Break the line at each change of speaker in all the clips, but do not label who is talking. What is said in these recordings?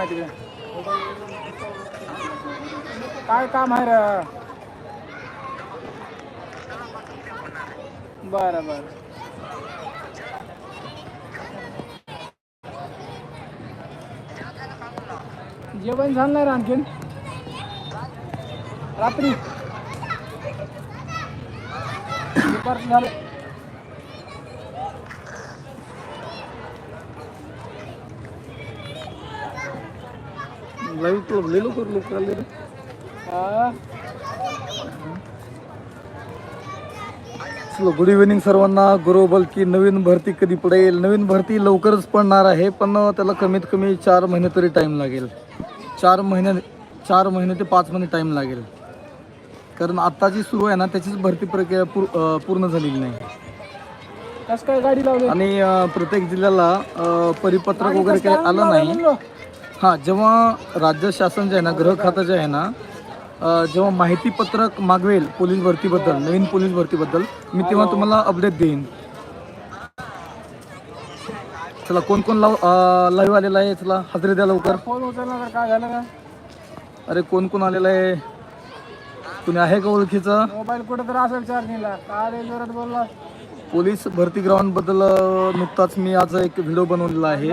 आहे तिकडे काय काम आहे र? बरं बरं. जेवण झालं नाही आणखीन? रात्री. झालं.
लाईव्ह लय लवकर लोक आले रे
हा.
चलो गुड इव्हिनिंग सर्वांना. गुरुबल की नवीन भरती कधी पडेल? नवीन भरती लवकरच पडणार आहे पण त्याला कमीत कमी चार महिने तरी टाईम लागेल. चार महिने चार महिने ते पाच महिने टाईम लागेल. कारण आता जी सुरू आहे ना त्याचीच भरती प्रक्रिया पूर्ण झालेली नाही.
कसं काय गाडी लावली?
आणि प्रत्येक जिल्ह्याला परिपत्रक वगैरे काही आलं नाही. हां जेव्हा राज्य शासन जे आहे ना गृह खातं जे आहे ना जेव्हा माहिती पत्रक मागवेल पोलीस भरतीबद्दल नवीन पोलीस भरतीबद्दल मी तेव्हा तुम्हाला अपडेट देईन. चला कोण कोण लाव लाईव्ह आलेला आहे? चला हजरी द्या लवकर.
फोन उचलला काय झालं का?
अरे कोण कोण आलेलं आहे? कुणी आहे का ओळखीचं?
मोबाईल कुठं तर असेल चार्जिंगला. काय बोलला
पोलीस भरती ग्राउंडबद्दल अ, नुकताच मी आज एक व्हिडिओ बनवलेला आहे.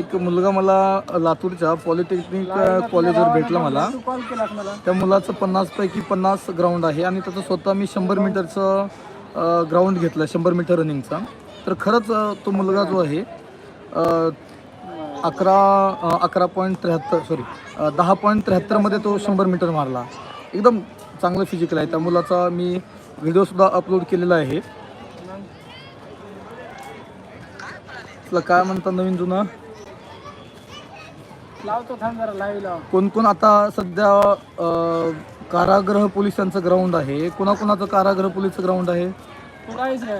एक मुलगा मला लातूरच्या पॉलिटेक्निक कॉलेजवर भेटला मला. त्या मुलाचं पन्नास पैकी पन्नास ग्राउंड आहे आणि त्याचं स्वतः मी शंभर मीटरचं ग्राउंड घेतलं शंभर मीटर रनिंगचा तर खरंच तो मुलगा जो आहे अकरा अकरा पॉईंट त्र्याहत्तर सॉरी दहा पॉईंट त्र्याहत्तरमध्ये तो शंभर मीटर मारला. एकदम चांगलं फिजिकल आहे. त्या मुलाचा मी व्हिडिओसुद्धा अपलोड केलेला आहे. तुला काय म्हणतात नवीन जुनं?
लावतो थांब जरा लाईव्ह लाव.
कोण कोण आता सध्या अ, कारागृह पोलिसांचं ग्राउंड आहे? कोणाकोणाचं कारागृह पोलीसचं ग्राउंड आहे?
तू काहीच रे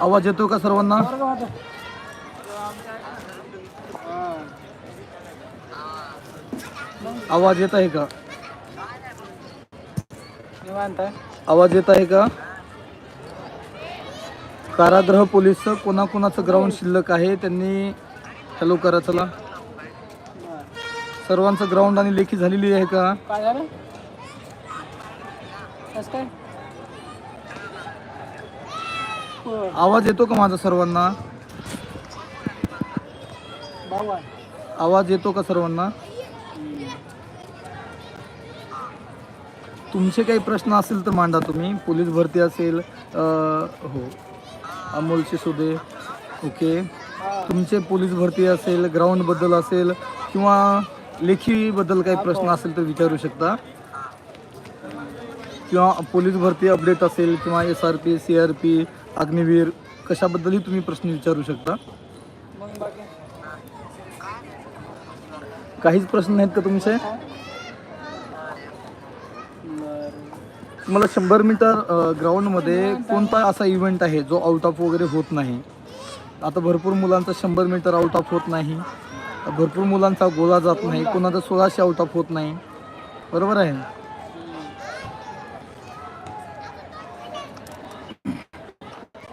आवाज येतो का सर्वांना?
बरोबर होतं हा.
आवाज येत आहे का?
निवांत. आहे
आवाज येत आहे का? कारागृह पोलीसचं कोणाकोणाचं ग्राउंड शिल्लक आहे त्यांनी हॅलो करा चला. सर्वांचं ग्राउंड आणि लेखी झालेली आहे का?
काय झालं? कसं काय?
आवाज येतो का माझा सर्वांना?
भाऊ आहे
आवाज येतो का सर्वांना? तुमचे काही प्रश्न असेल तर मांडा तुम्ही. पोलीस भरती असेल अ, हो. अमोल शिसोदे ओके. तुमचे पोलीस भरती असेल ग्राउंडबद्दल असेल किंवा लेखीबद्दल काही प्रश्न असेल तर विचारू शकता. किंवा पोलीस भरती अपडेट असेल किंवा S R P C R P Agniveer कशाबद्दलही तुम्ही प्रश्न विचारू शकता. काहीच प्रश्न नाहीत का तुमचे? मला शंभर मीटर ग्राउंडमध्ये कोणता असा इव्हेंट आहे जो आउट ऑफ वगैरे होत नाही? आता भरपूर मुलांचा शंभर मीटर आउट ऑफ होत नाही. भरपूर मुलांचा गोळा जात नाही. कोणाचा सोळाशे आउट ऑफ होत नाही. बरोबर आहे?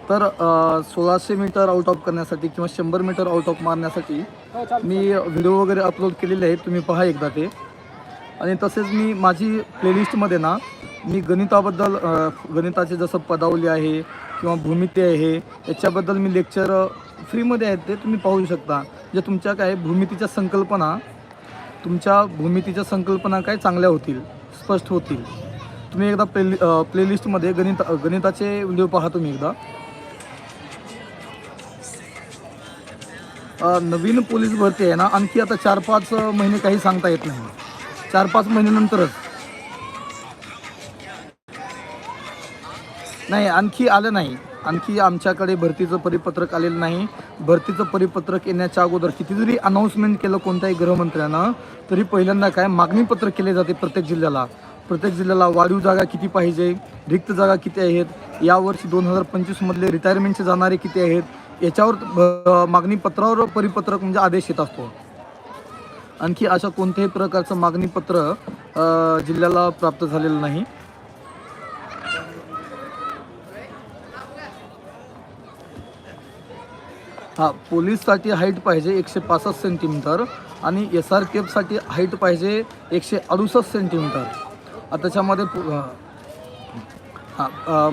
तर सोळाशे मीटर आउट ऑफ करण्यासाठी किंवा शंभर मीटर आउट ऑफ मारण्यासाठी मी व्हिडिओ वगैरे अपलोड केलेले आहेत. तुम्ही पहा एकदा ते. आणि तसेच मी माझी प्लेलिस्टमध्ये ना मी गणिताबद्दल गणिताचे जसं पदावली आहे किंवा भूमिती आहे याच्याबद्दल मी लेक्चर फ्रीमध्ये आहेत ते तुम्ही पाहू शकता. जे तुमच्या काय भूमितीच्या संकल्पना तुमच्या भूमितीच्या संकल्पना काय चांगल्या होतील स्पष्ट होतील. तुम्ही एकदा प्ले प्लेलिस्टमध्ये गणित गणिताचे व्हिडिओ पहा तुम्ही एकदा. नवीन पोलीस भरती आहे ना आणखी आता चार पाच महिने काही सांगता येत नाही. चार पाच महिन्यानंतरच. नाही आणखी आलं नाही. आणखी आमच्याकडे भरतीचं परिपत्रक आलेलं नाही. भरतीचं परिपत्रक येण्याच्या अगोदर किती जरी अनाऊन्समेंट केलं कोणत्याही गृहमंत्र्यानं तरी पहिल्यांदा काय मागणी पत्र केले जाते प्रत्येक जिल्ह्याला. प्रत्येक जिल्ह्याला वाढीव जागा किती पाहिजे रिक्त जागा किती आहेत यावर्षी दोन हजार पंचवीसमधले रिटायरमेंटचे जाणारे किती आहेत याच्यावर मागणीपत्रावर मागणी पत्रावर परिपत्रक म्हणजे आदेश येत असतो. आणखी अशा कोणत्याही प्रकारचं मागणीपत्र जिल्ह्याला प्राप्त झालेलं नाही. हां पोलीससाठी हाईट पाहिजे एकशे पासष्ट सेंटीमीटर आणि एस आर केफसाठी एफसाठी हाईट पाहिजे एकशे अडुसष्ट सेंटीमीटर त्याच्यामध्ये पु-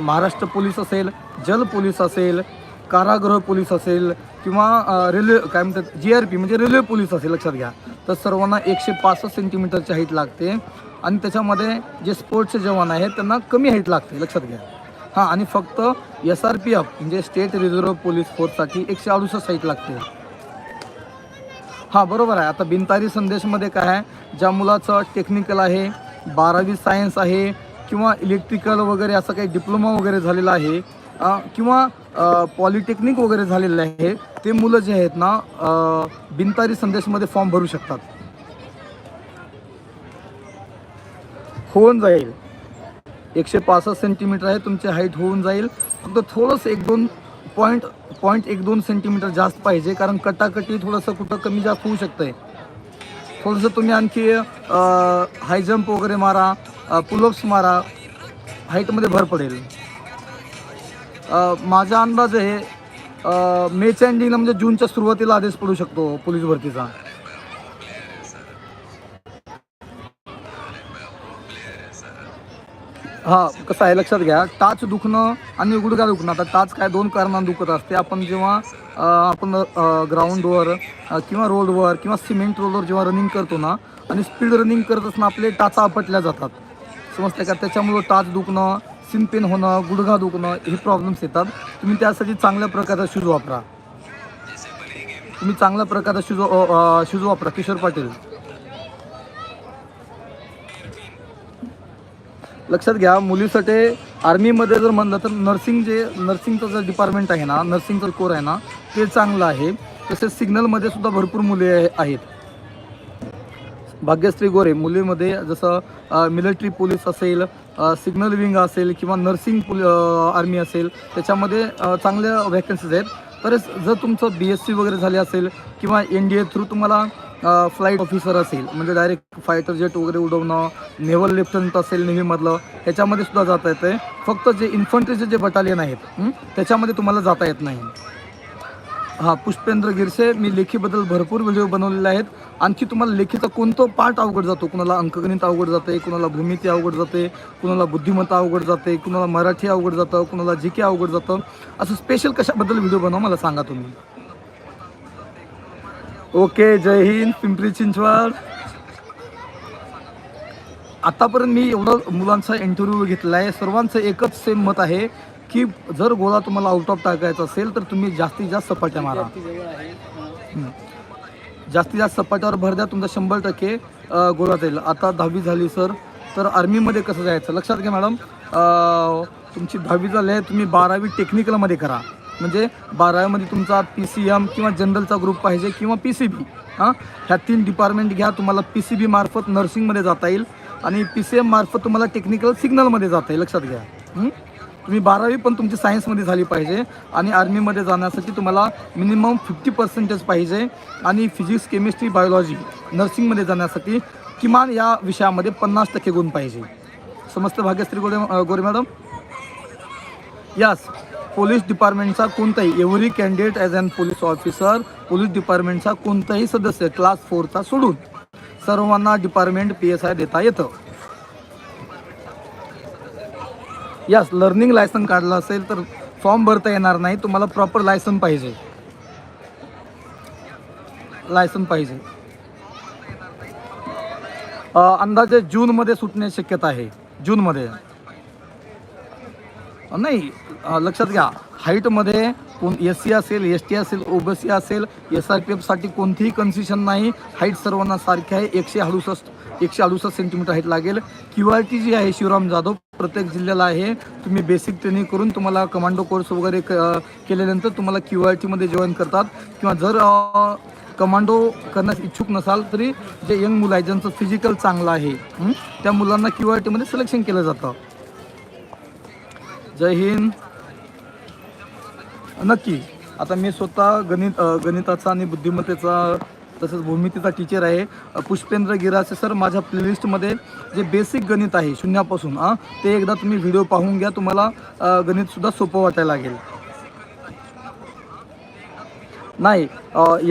महाराष्ट्र पोलीस असेल जल पोलीस असेल कारागृह पोलीस असेल किंवा रेल्वे काय म्हणतात जी आर पी म्हणजे रेल्वे पोलीस असेल लक्षात घ्या. तर सर्वांना एकशे पासष्ट सेंटीमीटरची हाईट लागते आणि त्याच्यामध्ये जे स्पोर्ट्सचे जवान आहेत त्यांना कमी हाईट लागते लक्षात घ्या. हां आणि फक्त एस आर पी एफ म्हणजे स्टेट रिझर्व्ह पोलीस फोर्ससाठी एकशे अडुसष्ट साईट लागते. हां बरोबर आहे. आता बिनतारी संदेशमध्ये काय आहे? ज्या मुलाचं टेक्निकल आहे बारावी सायन्स आहे किंवा इलेक्ट्रिकल वगैरे असं काही डिप्लोमा वगैरे झालेला आहे किंवा पॉलिटेक्निक वगैरे झालेलं आहे ते मुलं जे आहेत ना बिनतारी संदेशमध्ये फॉर्म भरू शकतात. होऊन जाईल. एकशे पासष्ट सेंटीमीटर आहे तुमची हाईट होऊन जाईल. फक्त थोडंसं एक दोन पॉईंट पॉईंट एक दोन सेंटीमीटर जास्त पाहिजे कारण कटाकटी थोडंसं कुठं कमी जास्त होऊ शकतं आहे थोडंसं तुम्ही आणखी हाय जम्प वगैरे मारा पुलअप्स मारा हाईटमध्ये भर पडेल. माझा अंदाज आहे मेच्या एंडिंगला म्हणजे जूनच्या सुरुवातीला आदेश पडू शकतो पोलीस भरतीचा. हा कसं आहे लक्षात घ्या. टाच दुखणं आणि गुडघा दुखणं. आता टाच काय दोन कारणं दुखत असते. आपण जेव्हा आपण ग्राउंडवर किंवा रोडवर किंवा सिमेंट रोडवर जेव्हा रनिंग करतो ना आणि स्पीड रनिंग करत असताना आपले टाचा आपटल्या जातात. समजते का? त्याच्यामुळं टाच दुखणं सिनपेन होणं गुडघा दुखणं हे प्रॉब्लेम्स येतात. तुम्ही त्यासाठी चांगल्या प्रकारचा शूज वापरा. तुम्ही चांगल्या प्रकारचा शूज शूज वापरा किशोर पाटील. लक्षात घ्या मुलीसाठी आर्मीमध्ये जर म्हणलं तर नर्सिंग जे नर्सिंगचं जे डिपार्टमेंट आहे ना नर्सिंगचं कोर आहे ना ते चांगलं आहे. तसेच सिग्नलमध्ये सुद्धा भरपूर मुले आहेत. भाग्यश्री गोरे मुलीमध्ये जसं मिलिटरी पोलीस असेल सिग्नल विंग असेल किंवा नर्सिंग पोल आर्मी असेल त्याच्यामध्ये चांगल्या व्हॅकन्सीज आहेत. तरच जर तुमचं बी एस सी वगैरे झाले असेल किंवा एन डी ए थ्रू तुम्हाला फ्लाईट ऑफिसर असेल म्हणजे डायरेक्ट फायटर जेट वगैरे उडवणं नेव्हल लेफ्टनंट असेल नेव्हीमधलं ह्याच्यामध्ये सुद्धा जाता येतं फक्त जे इन्फंट्रीचे जे बटालियन आहेत त्याच्यामध्ये तुम्हाला जाता येत नाही. हां पुष्पेंद्र गिरसे मी लेखीबद्दल भरपूर व्हिडिओ बनवलेले आहेत. आणखी तुम्हाला लेखीचा कोणतं पार्ट अवघड जातो? कुणाला अंकगणित अवघड जाते कुणाला भूमिती अवघड जाते कुणाला बुद्धिमत्ता अवघड जाते कुणाला मराठी अवघड जातं कुणाला जी के अवघड जातं. असं स्पेशल कशाबद्दल व्हिडिओ बनवा मला सांगा तुम्ही. ओके जय हिंद पिंपरी चिंचवड. आतापर्यंत मी एवढं मुलांचा इंटरव्ह्यू घेतला आहे सर्वांचं एकच सेम मत आहे की जर गोळा तुम्हाला आउट ऑफ टाकायचा असेल तर तुम्ही जास्तीत जास्त सपाट्या मारा. जास्तीत जास्त सपाट्यावर भर द्या तुमचा शंभर टक्के गोळा जाईल. आता दहावी झाली सर. तर आर्मीमध्ये कसं जायचं? लक्षात घ्या मॅडम. तुमची दहावी झाली आहे तुम्ही बारावी टेक्निकलमध्ये करा. म्हणजे बारावीमध्ये तुमचा पी सी एम किंवा जनरलचा ग्रुप पाहिजे किंवा पी सी बी हां? ह्या तीन डिपार्टमेंट घ्या तुम्हाला पी सी बी मार्फत नर्सिंगमध्ये जाता येईल आणि पी सी एम मार्फत तुम्हाला टेक्निकल सिग्नलमध्ये जाता येईल. लक्षात घ्या. तुम्ही बारावी पण तुमची सायन्समध्ये झाली पाहिजे आणि आर्मीमध्ये जाण्यासाठी तुम्हाला मिनिमम फिफ्टी पर्सेंटेज पाहिजे आणि फिजिक्स केमिस्ट्री बायोलॉजी नर्सिंगमध्ये जाण्यासाठी किमान या विषयामध्ये पन्नास टक्के गुण पाहिजे. समस्त भाग्यश्री गोरे गोरे मॅडम यास पोलीस डिपार्टमेंटचा कोणताही every candidate as an police officer police डिपार्टमेंटचा कोणताही सदस्य क्लास फोरचा सोडून सर्वांना डिपार्टमेंट पी एस आय देता येतं. यास लर्निंग लायसन काढलं असेल तर फॉर्म भरता येणार नाही. तुम्हाला प्रॉपर लायसन पाहिजे. लायसन पाहिजे. अंदाजे जूनमध्ये सुटण्याची शक्यता आहे. जूनमध्ये. नाही लक्षात घ्या. हाईटमध्ये कोण एस सी असेल एस टी असेल ओबीसी असेल एस आर पी एफसाठी कोणतीही कन्सेशन नाही. हाईट सर्वांना सारखी आहे. एकशे अडुसष्ट एकशे अडुसष्ट सेंटीमीटर हाईट लागेल. क्यू आर टी जी आहे शिवराम जाधव प्रत्येक जिल्ह्याला आहे. तुम्ही बेसिक ट्रेनिंग करून तुम्हाला कमांडो कोर्स वगैरे क केल्यानंतर तुम्हाला क्यू आर टीमध्ये जॉईन करतात. किंवा जर कमांडो करण्यास इच्छुक नसाल तरी जे यंग मुलं आहे ज्यांचं फिजिकल चांगलं आहे त्या मुलांना क्यू आर टीमध्ये सिलेक्शन केलं जातं. जय हिंद. नक्की. आता मी स्वतः गणित गणिताचा आणि बुद्धिमत्तेचा तसंच भूमितीचा टीचर आहे. पुष्पेंद्र गिरासे सर माझ्या प्लेलिस्टमध्ये जे बेसिक गणित आहे शून्यापासून हां ते एकदा तुम्ही व्हिडिओ पाहून घ्या. तुम्हाला गणितसुद्धा सोपं वाटायला लागेल. नाही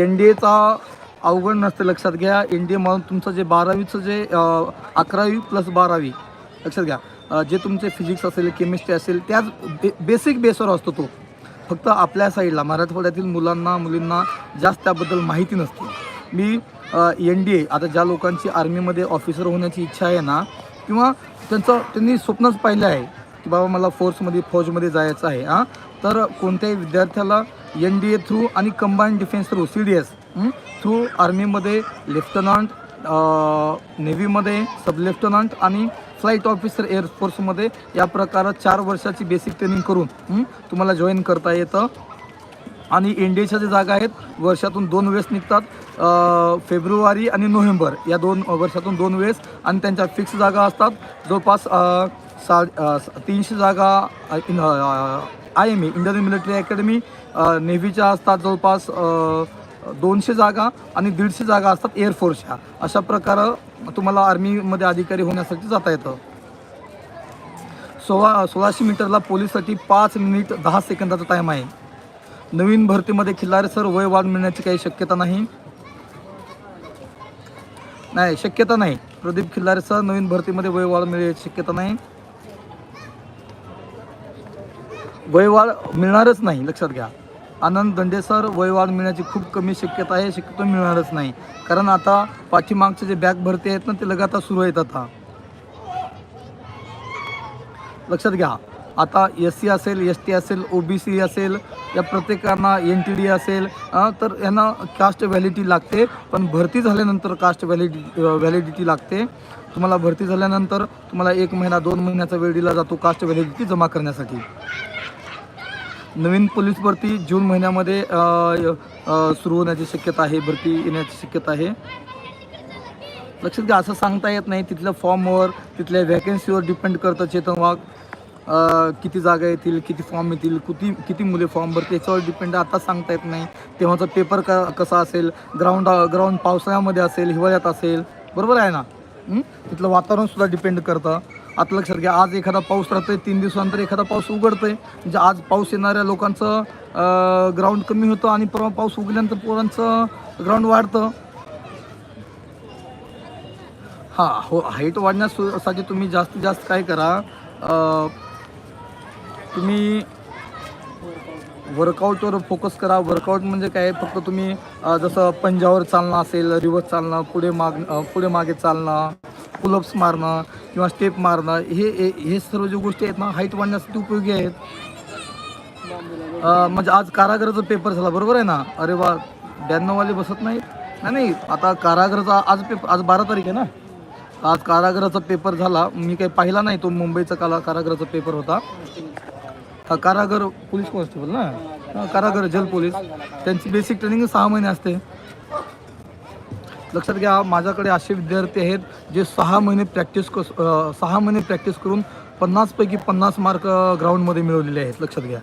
एन डी एचा अवघड नसते लक्षात घ्या. एन डी एमधून तुमचं जे बारावीचं जे अकरावी प्लस बारावी लक्षात घ्या. जे तुमचे फिजिक्स असेल केमिस्ट्री असेल त्याच बे बेसिक बेसवर असतो तो. फक्त आपल्या साईडला मराठवाड्यातील मुलांना मुलींना जास्त त्याबद्दल माहिती नसते. मी एन डी ए आता ज्या लोकांची आर्मीमध्ये ऑफिसर होण्याची इच्छा आहे ना किंवा त्यांचं त्यांनी स्वप्नच पाहिलं आहे की बाबा मला फोर्समध्ये फौजमध्ये जायचं आहे हां तर कोणत्याही विद्यार्थ्याला एन डी ए थ्रू आणि combined defence through C D S through आर्मीमध्ये lieutenant नेव्हीमध्ये सब लेफ्टनंट आणि फ्लाईट ऑफिसर एअरफोर्समध्ये या प्रकारात चार वर्षाची बेसिक ट्रेनिंग करून तुम्हाला जॉईन करता येतं. आणि इंडियाच्या ज्या जागा आहेत वर्षातून दोन वेळेस निघतात. फेब्रुवारी आणि नोव्हेंबर या दोन वर्षातून दोन वेळेस. आणि त्यांच्या फिक्स जागा असतात. जवळपास सा तीनशे जागा I M A Indian military academy नेव्हीच्या असतात. जवळपास दोनशे जागा आणि दीडशे जागा असतात एअरफोर्सच्या अशा प्रकारे तुम्हाला आर्मीमध्ये अधिकारी होण्यासाठी जाता येतं. सोळा सोळाशे मीटरला पोलीससाठी पाच मिनिट दहा सेकंदाचा टाईम आहे. नवीन भरतीमध्ये खिल्लारे सर वय वाढ मिळण्याची काही शक्यता नाही. नाही शक्यता नाही. प्रदीप खिल्लारे सर नवीन भरतीमध्ये वय वाढ मिळण्याची शक्यता नाही. वय वाढ मिळणारच नाही लक्षात घ्या. आनंद दंडेसर सर मिळण्याची खूप कमी शक्यता आहे शक्यतो मिळणारच नाही. कारण आता पाठीमागचे जे बॅग भरती आहेत ना ते लगातार सुरू आहेत आता. लक्षात घ्या. आता एस सी असेल एस टी असेल ओ बी सी असेल या प्रत्येकांना एन टी डी असेल तर यांना कास्ट व्हॅलिडिटी लागते. पण भरती झाल्यानंतर कास्ट व्हॅलिडि व्हॅलिडिटी लागते. तुम्हाला भरती झाल्यानंतर तुम्हाला एक महिना दोन महिन्याचा वेळ दिला जातो कास्ट व्हॅलिडिटी जमा करण्यासाठी. नवीन पोलीस भरती जून महिन्यामध्ये सुरू होण्याची शक्यता आहे भरती येण्याची शक्यता आहे. लक्षात घ्या असं सांगता येत नाही तिथल्या फॉर्मवर तिथल्या व्हॅकन्सीवर डिपेंड करतं चेतन वाघ. किती जागा येतील किती फॉर्म येतील किती किती मुले फॉर्म भरतील याच्यावर डिपेंड आता सांगता येत नाही. तेव्हाचा पेपर क कसा असेल ग्राउंड ग्राउंड पावसाळ्यामध्ये असेल हिवाळ्यात असेल बरोबर आहे ना? तिथलं वातावरणसुद्धा डिपेंड करतं. आता लक्षात घ्या आज एखादा पाऊस राहतोय तीन दिवसानंतर एखादा पाऊस उघडतोय. म्हणजे आज पाऊस येणाऱ्या लोकांचं ग्राउंड कमी होतं आणि परवा पाऊस उगल्यानंतर पोरांचं ग्राउंड वाढतं. हां हो हाईट वाढण्यासाठी तुम्ही जास्तीत जास्त काय करा तुम्ही वर्कआउटवर फोकस करा. वर्कआउट म्हणजे काय? फक्त तुम्ही जसं पंजावर चालणं असेल रिवर्स चालणं पुढे माग पुढे मागे चालणं पुलअप्स मारणं किंवा स्टेप मारणं हे हे हे सर्व ज्या गोष्टी आहेत ना हाईट वाढण्यासाठी उपयोगी आहेत. म्हणजे आज कारागराचा पेपर झाला बरोबर आहे ना? अरे वा ब्याण्णववाले बसत नाहीत. नाही नाही आता कारागराचा आज पेपर आज बारा तारीख आहे ना? आज कारागराचा पेपर झाला. मी काही पाहिला नाही तो मुंबईचा काला कारागराचा पेपर होता. हा, कारागर पोलीस कॉन्स्टेबल ना? कारागर जल पोलीस. त्यांची बेसिक ट्रेनिंग सहा महिने असते. लक्षात घ्या माझ्याकडे असे विद्यार्थी आहेत जे सहा महिने प्रॅक्टिस कस सहा महिने प्रॅक्टिस करून पन्नासपैकी पन्नास मार्क ग्राउंडमध्ये मिळवलेले आहेत. लक्षात घ्या.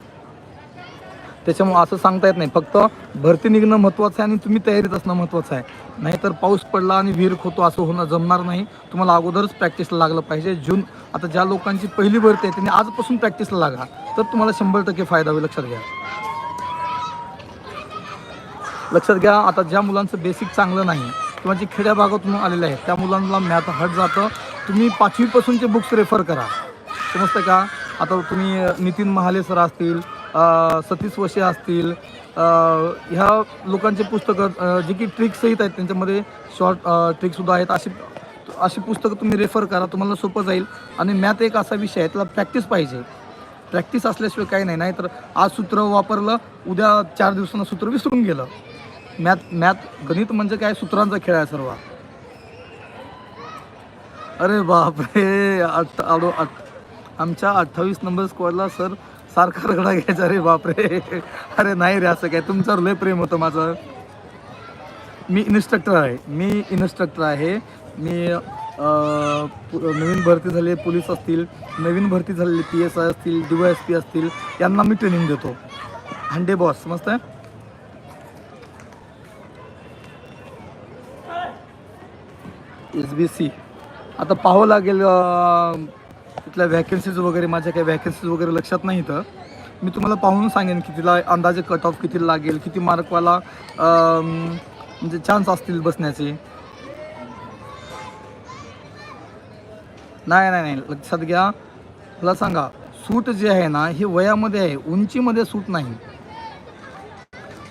त्याच्यामुळं असं सांगता येत नाही. फक्त भरती निघणं महत्त्वाचं आहे आणि तुम्ही तयारीत असणं महत्त्वाचं आहे. नाहीतर पाऊस पडला आणि विहीर खोतो असं होणं जमणार नाही. तुम्हाला अगोदरच प्रॅक्टिसला लागलं पाहिजे. जून आता ज्या लोकांची पहिली भरती आहे त्यांनी आजपासून प्रॅक्टिसला लागा. तर तुम्हाला शंभर टक्के फायदा होईल. लक्षात घ्या. लक्षात घ्या आता ज्या मुलांचं बेसिक चांगलं नाही किंवा जे खेड्या भागातून आलेले आहेत त्या मुलांना मॅथ हट जातं. तुम्ही पाचवीपासूनचे बुक्स रेफर करा. समजतं का? आता तुम्ही नितीन महाले सर असतील सतीश वशे असतील ह्या लोकांचे पुस्तकं जे की ट्रिक्ससहित आहेत त्यांच्यामध्ये शॉर्ट ट्रिकसुद्धा आहेत. अशी अशी पुस्तकं तुम्ही रेफर करा तुम्हाला सोपं जाईल. आणि मॅथ एक असा विषय आहे त्याला प्रॅक्टिस पाहिजे. प्रॅक्टिस असल्याशिवाय काही नाही. नाहीतर आज सूत्र वापरलं उद्या चार दिवसानं सूत्र विसरून गेलं. मॅथ मॅथ गणित म्हणजे काय? सूत्रांचा खेळ आहे सर्व. अरे बापरे अठ आडो अठ आमच्या अठ्ठावीस नंबर स्क्वॉडला सर सारखा रगडा घ्यायचा रे बापरे. अरे नाही रे असं काय? तुमच्यावर लय प्रेम होतं माझं. मी इन्स्ट्रक्टर आहे. मी इन्स्ट्रक्टर आहे. मी पु- नवीन भरती झाले पोलीस असतील नवीन भरती झालेले पी एस आय असतील डी वाय एस पी असतील यांना मी ट्रेनिंग देतो. हंडे बॉस समजतंय एस बी सी आता पाहावं लागेल तिथल्या व्हॅकन्सीज वगैरे माझ्या काही व्हॅकन्सीज वगैरे लक्षात नाही तर मी तुम्हाला पाहून सांगेन की तिला अंदाजे कट ऑफ किती लागेल किती मार्कवाला म्हणजे चान्स असतील बसण्याचे. नाही नाही नाही लक्षात घ्या. मला सांगा सूट जे आहे ना हे वयामध्ये आहे उंचीमध्ये सूट नाही.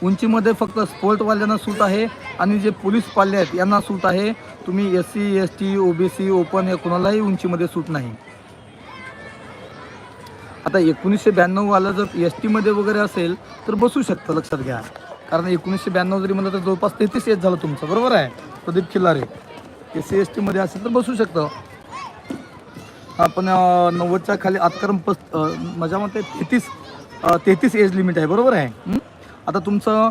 उंचीमध्ये फक्त स्पोर्टवाल्यांना सूट आहे आणि जे पोलीस पाल्ले आहेत यांना सूट आहे. तुम्ही S C S T O B C open या कोणालाही उंचीमध्ये सूट नाही. आता एकोणीसशे ब्याण्णववाला जर एस टीमध्ये वगैरे असेल तर बसू शकतं लक्षात घ्या. कारण एकोणीसशे ब्याण्णव जरी म्हणलं तर जवळपास तेहतीस एज झालं तुमचं बरोबर आहे? Pradeep Khillare. S C S टीमध्ये असेल तर बसू शकतं. आपण नव्वदच्या खाली आतकरम पस माझ्या म्हणजे मते तेहतीस तेहतीस एज लिमिट आहे बरोबर आहे? आता तुमचं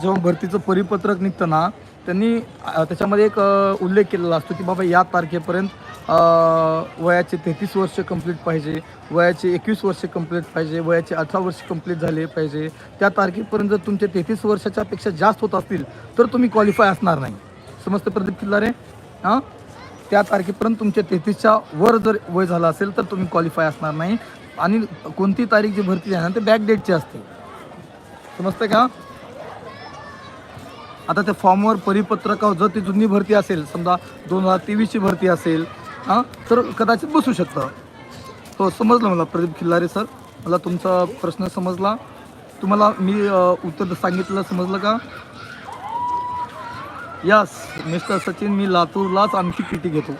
जेव्हा भरतीचं परिपत्रक निघतं ना त्यांनी त्याच्यामध्ये एक उल्लेख केलेला असतो की बाबा या तारखेपर्यंत वयाचे तेहतीस वर्ष कंप्लीट पाहिजे वयाचे एकवीस वर्ष कंप्लीट पाहिजे वयाचे अठरा वर्ष कंप्लीट झाले पाहिजे. त्या तारखेपर्यंत जर तुमचे तेहतीस वर्षाच्यापेक्षा जास्त होत असतील तर तुम्ही क्वालिफाय असणार नाही. समजतं प्रदीप किल्लारे हां? त्या तारखेपर्यंत तुमचे तेहतीसच्या वर जर वय झालं असेल तर तुम्ही क्वालिफाय असणार नाही. आणि कोणती तारीख जी भरती आहे ना ते बॅक डेटची असते. समजतं का? आता त्या फॉर्मवर परिपत्रकावर जर ती जुनी भरती असेल समजा दोन हजार तेवीसची भरती असेल हां तर कदाचित बसू शकतं. हो समजलं मला प्रदीप खिल्लारे सर मला तुमचा प्रश्न समजला. तुम्हाला मी उत्तर सांगितलं समजलं का? यस मिस्टर सचिन मी लातूरलाच आणखी किटी घेतो?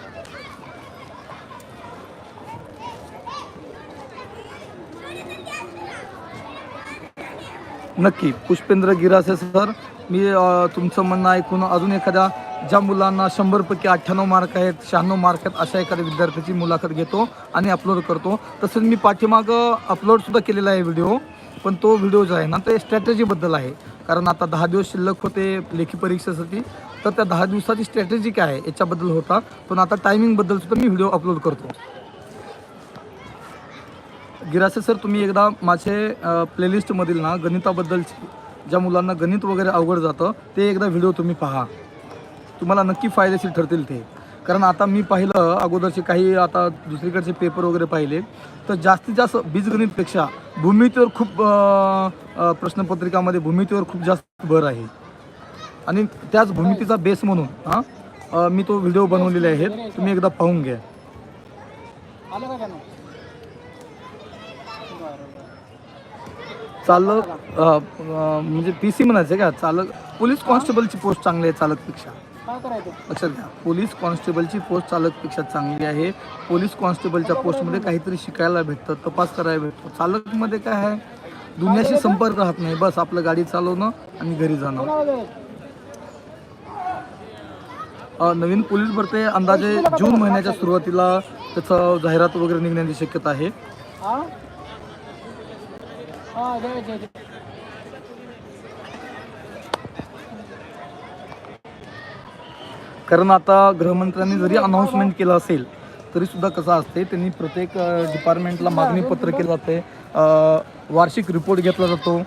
नक्की. पुष्पेंद्र गिरासे सर मी तुमचं म्हणणं ऐकून अजून एखाद्या ज्या मुलांना शंभरपैकी अठ्ठ्याण्णव मार्क आहेत शहाण्णव मार्क आहेत अशा एखाद्या विद्यार्थ्याची मुलाखत घेतो आणि अपलोड करतो. तसंच मी पाठीमागं अपलोडसुद्धा केलेला आहे व्हिडिओ पण तो व्हिडिओ जो आहे ना ते स्ट्रॅटेजीबद्दल आहे. कारण आता दहा दिवस शिल्लक होते लेखी परीक्षेसाठी तर त्या दहा दिवसाची स्ट्रॅटेजी काय आहे याच्याबद्दल होता. पण आता टायमिंगबद्दल सुद्धा मी व्हिडिओ अपलोड करतो. गिरासे सर तुम्ही एकदा माझे प्लेलिस्टमधील ना गणिताबद्दलची ज्या मुलांना गणित वगैरे अवघड जातं ते एकदा व्हिडिओ तुम्ही पहा. तुम्हाला नक्की फायदेशीर ठरतील ते. कारण आता मी पाहिलं अगोदरचे काही आता दुसरीकडचे पेपर वगैरे पाहिले तर जास्तीत जास्त बीजगणितपेक्षा भूमितीवर खूप प्रश्नपत्रिकामध्ये भूमितीवर खूप जास्त भर आहे. आणि त्याच भूमितीचा बेस म्हणून हां मी तो व्हिडिओ बनवलेले आहेत. तुम्ही एकदा पाहून घ्या
आलं का त्यानं बरं
चालक म्हणजे पी सी म्हणायचं का? चालक पोलीस कॉन्स्टेबलची पोस्ट चांगली आहे चालकपेक्षा. लक्षात घ्या पोलीस कॉन्स्टेबलची पोस्ट चालकपेक्षा चांगली आहे. पोलीस कॉन्स्टेबलच्या पोस्टमध्ये काहीतरी शिकायला भेटतं तपास करायला भेटतो. चालकमध्ये काय आहे? दुनियाशी संपर्क राहत नाही. बस आपलं गाडी चालवणं आणि घरी जाणं. नवीन पोलीस भरती अंदाजे जून महिन्याच्या सुरुवातीला त्याचं जाहिरात वगैरे निघण्याची शक्यता आहे
हा हा द्यायचे द्यायचे.
कारण आता गृहमंत्र्यांनी जरी अनाऊन्समेंट केलं असेल तरी सुद्धा कसं असते त्यांनी प्रत्येक डिपार्टमेंटला मागणी पत्र केलं जाते वार्षिक रिपोर्ट घेतला जातो.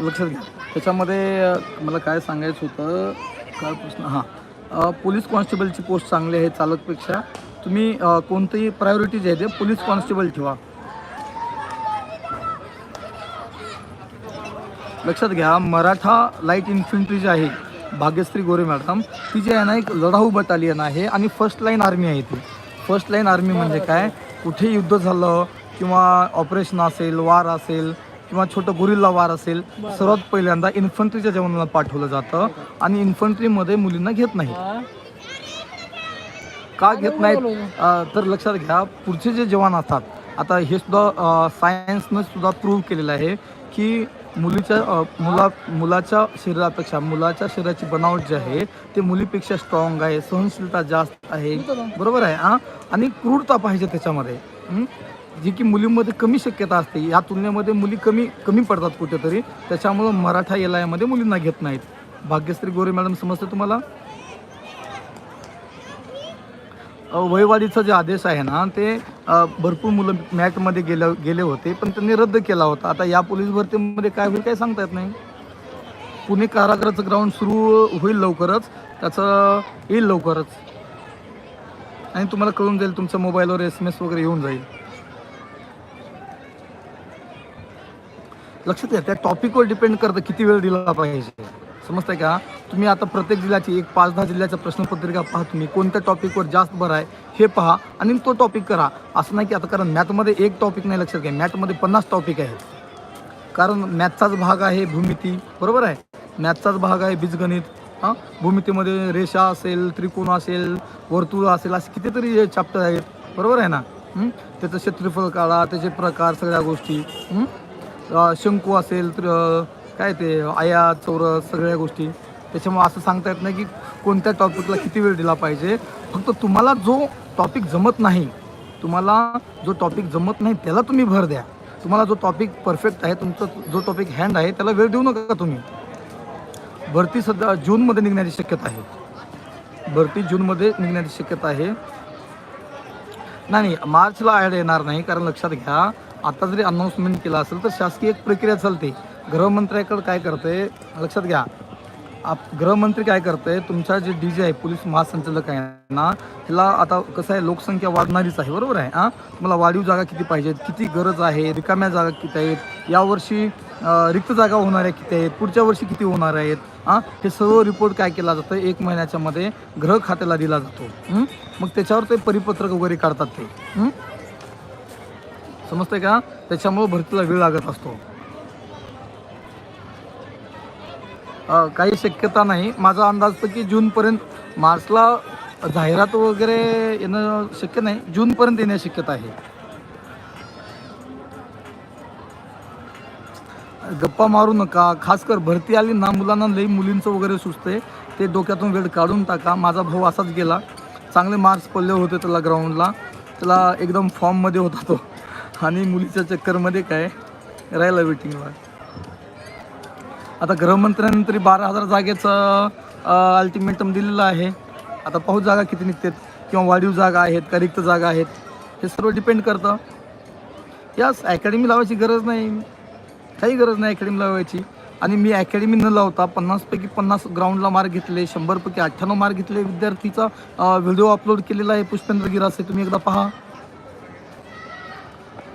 लक्षात घ्या. त्याच्यामध्ये मला काय सांगायचं होतं काय प्रश्न हां पोलीस कॉन्स्टेबलची पोस्ट चांगली आहे चालकपेक्षा. तुम्ही कोणतीही प्रायोरिटी जी आहे ते पोलीस कॉन्स्टेबल ठेवा. लक्षात घ्या मराठा लाइट इन्फंट्री जी आहे भाग्यश्री गोरे मॅडम ती जी आहे ना एक लढाऊ बटालियन आहे आणि फर्स्ट लाईन आर्मी आहे ती. फर्स्ट लाईन आर्मी म्हणजे काय? कुठे युद्ध झालं किंवा ऑपरेशन असेल वार असेल किंवा छोटं गुरिल्ला वार असेल सर्वात पहिल्यांदा इन्फंट्रीच्या जवानांना पाठवलं जातं. आणि इन्फंट्रीमध्ये मुलींना घेत नाही का घेत नाहीत अ, तर लक्षात घ्या पुढचे जे जवान असतात आता हे सुद्धा सायन्सनं सुद्धा प्रूव्ह केलेलं आहे की मुलीच्या अ, मुला मुलाच्या शरीरापेक्षा मुलाच्या शरीराची बनावट जी आहे ते मुलीपेक्षा स्ट्रॉंग आहे सहनशीलता जास्त आहे. बरोबर आहे हां? आणि क्रूरता पाहिजे त्याच्यामध्ये. हं? जी की मुलींमध्ये कमी शक्यता असते. या तुलनेमध्ये मुली कमी कमी पडतात कुठेतरी. त्याच्यामुळं मराठा एल आयमध्ये मुलींना घेत नाहीत. भाग्यश्री गोरे मॅडम समजते तुम्हाला? अ, वयवाढीचा जे आदेश आहे ना ते भरपूर मुलं मॅटमध्ये गेले गेले होते पण त्यांनी रद्द केला होता. आता या पोलीस भरतीमध्ये काय होईल काय सांगता येत नाही. पुणे कारागृहाचं ग्राउंड सुरू होईल लवकरच. त्याचं येईल लवकरच. आणि तुम्हाला कळून जाईल तुमच्या मोबाईलवर एस एम एस वगैरे येऊन जाईल. लक्षात घ्या त्या टॉपिकवर डिपेंड करतं किती वेळ दिला पाहिजे. समजतंय का? तुम्ही आता प्रत्येक जिल्ह्याची एक पाच दहा जिल्ह्याच्या प्रश्नपत्रिका पहा तुम्ही. कोणत्या टॉपिकवर जास्त भर आहे हे पहा आणि तो टॉपिक करा. असं नाही की आता कारण मॅथमध्ये एक टॉपिक नाही लक्षात घ्या. मॅथमध्ये पन्नास टॉपिक आहेत. कारण मॅथचाच भाग आहे भूमिती. बरोबर आहे? मॅथचाच भाग आहे बीजगणित. हां? भूमितीमध्ये रेषा असेल त्रिकोण असेल वर्तुळ असेल असे कितीतरी चॅप्टर आहेत. बरोबर आहे ना? त्याचं क्षेत्रफळ काढा त्याचे प्रकार सगळ्या गोष्टी. शंकू असेल तर काय ते आया चौरस सगळ्या गोष्टी. त्याच्यामुळे असं सांगता येत नाही की कोणत्या टॉपिकला किती वेळ दिला पाहिजे. फक्त तुम्हाला जो टॉपिक जमत नाही तुम्हाला जो टॉपिक जमत नाही त्याला तुम्ही भर द्या. तुम्हाला जो टॉपिक परफेक्ट आहे तुमचा जो टॉपिक हँड आहे त्याला वेळ देऊ नका तुम्ही. भरती सध्या जूनमध्ये निघण्याची शक्यता आहे. भरती जूनमध्ये निघण्याची शक्यता आहे. नाही नाही मार्चला ॲड येणार नाही कारण लक्षात घ्या आता जरी अनाऊन्समेंट केला असेल तर शासकीय एक प्रक्रिया चालते. गृहमंत्र्याकडे काय करते लक्षात घ्या. आप गृहमंत्री काय करतंय तुमच्या जे डी जे आहे पोलीस महासंचालक आहे ना त्याला आता कसं आहे लोकसंख्या वाढणारीच आहे बरोबर आहे हां? तुम्हाला वाढीव जागा किती पाहिजेत किती गरज आहे रिकाम्या जागा किती आहेत यावर्षी रिक्त जागा होणार आहे किती आहेत पुढच्या वर्षी किती होणार आहेत हां? हे सर्व रिपोर्ट काय केला जातं एक महिन्याच्या मध्ये गृह खात्याला दिला जातो मग त्याच्यावर ते परिपत्रक वगैरे काढतात ते समजतंय का? त्याच्यामुळं भरतीला वेळ लागत असतो अ, काही शक्यता नाही. माझा अंदाज तर की जूनपर्यंत मार्चला जाहिरात वगैरे येणं शक्य नाही. जूनपर्यंत येण्याची शक्यता आहे. गप्पा मारू नका. खास कर भरती आली ना मुलांना लई मुलींचं वगैरे सुचते ते डोक्यातून वेळ काढून टाका. माझा भाऊ असाच गेला. चांगले मार्क्स पडले होते त्याला ग्राउंडला त्याला एकदम फॉर्ममध्ये होता तो. आणि मुलीच्या चक्करमध्ये काय? राहिला वेटिंगला आता गृहमंत्र्यांनी तरी बारा हजार जागेचं अल्टिमेटम दिलेलं आहे. आता पाहू जागा किती निघतात किंवा वाढीव जागा आहेत का रिक्त जागा आहेत हे सर्व डिपेंड करतं. यास अकॅडमी लावायची गरज नाही. काही गरज नाही अकॅडमी लावायची. आणि मी अकॅडमी न लावता पन्नासपैकी पन्नास ग्राउंडला मार्क घेतले शंभरपैकी अठ्ठ्याण्णव मार्क घेतले विद्यार्थीचा व्हिडिओ अपलोड केलेला आहे. पुष्पेंद्र गिरासे तुम्ही एकदा पहा.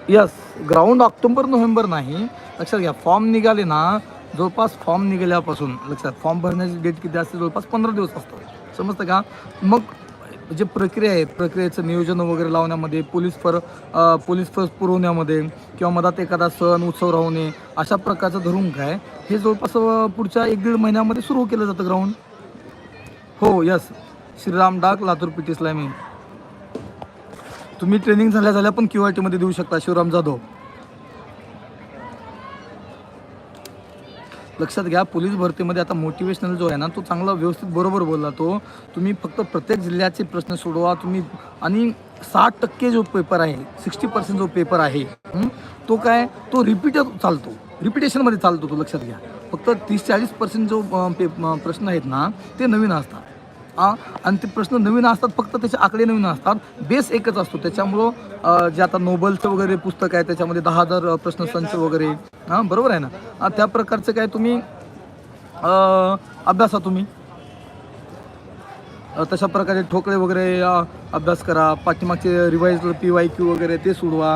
यस ग्राउंड ऑक्टोबर नोव्हेंबर नाही. लक्षात घ्या फॉर्म निघाले ना जवळपास फॉर्म निघाल्यापासून लक्षात फॉर्म भरण्याची डेट किती असते? जवळपास पंधरा दिवस असतो. समजतं का? मग जे प्रक्रिया आहे प्रक्रियेचं नियोजन वगैरे लावण्यामध्ये पोलीस फर पोलीस फर्स्ट पुरवण्यामध्ये किंवा मधात एखादा सण उत्सव राहणे अशा प्रकारचं धरून काय हे जवळपास पुढच्या एक दीड महिन्यामध्ये सुरू केलं जातं ग्राउंड हो यस श्रीराम डाक लातूर पी टी मी तुम्ही ट्रेनिंग झाल्या झाल्या पण क्यू आय टीमध्ये देऊ शकता शिवराम जाधव. लक्षात घ्या पोलीस भरतीमध्ये आता मोटिवेशनल जो आहे ना तो चांगला व्यवस्थित बरोबर बोलला तो. तुम्ही फक्त प्रत्येक जिल्ह्याचे प्रश्न सोडवा तुम्ही आणि साठ टक्के जो पेपर आहे सिक्स्टी पर्सेंट जो पेपर आहे तो काय तो रिपीट चालतो. रिपिटेशनमध्ये चालतो तो लक्षात घ्या. फक्त तीस चाळीस पर्सेंट जो पे प्रश्न आहेत ना ते नवीन असतात. आ, आणि ते प्रश्न नवीन असतात फक्त त्याचे आकडे नवीन असतात. बेस एकच असतो. त्याच्यामुळं जे आता नोबलचं वगैरे पुस्तक आहे त्याच्यामध्ये दहा हजार प्रश्न प्रश्नसंच वगैरे. हां बरोबर आहे ना? त्या प्रकारचं काय तुम्ही अभ्यासा तुम्ही? तशा प्रकारे ठोकळे वगैरे अभ्यास करा. पाठीमागचे रिवाईज पी वाय क्यू वगैरे ते सोडवा.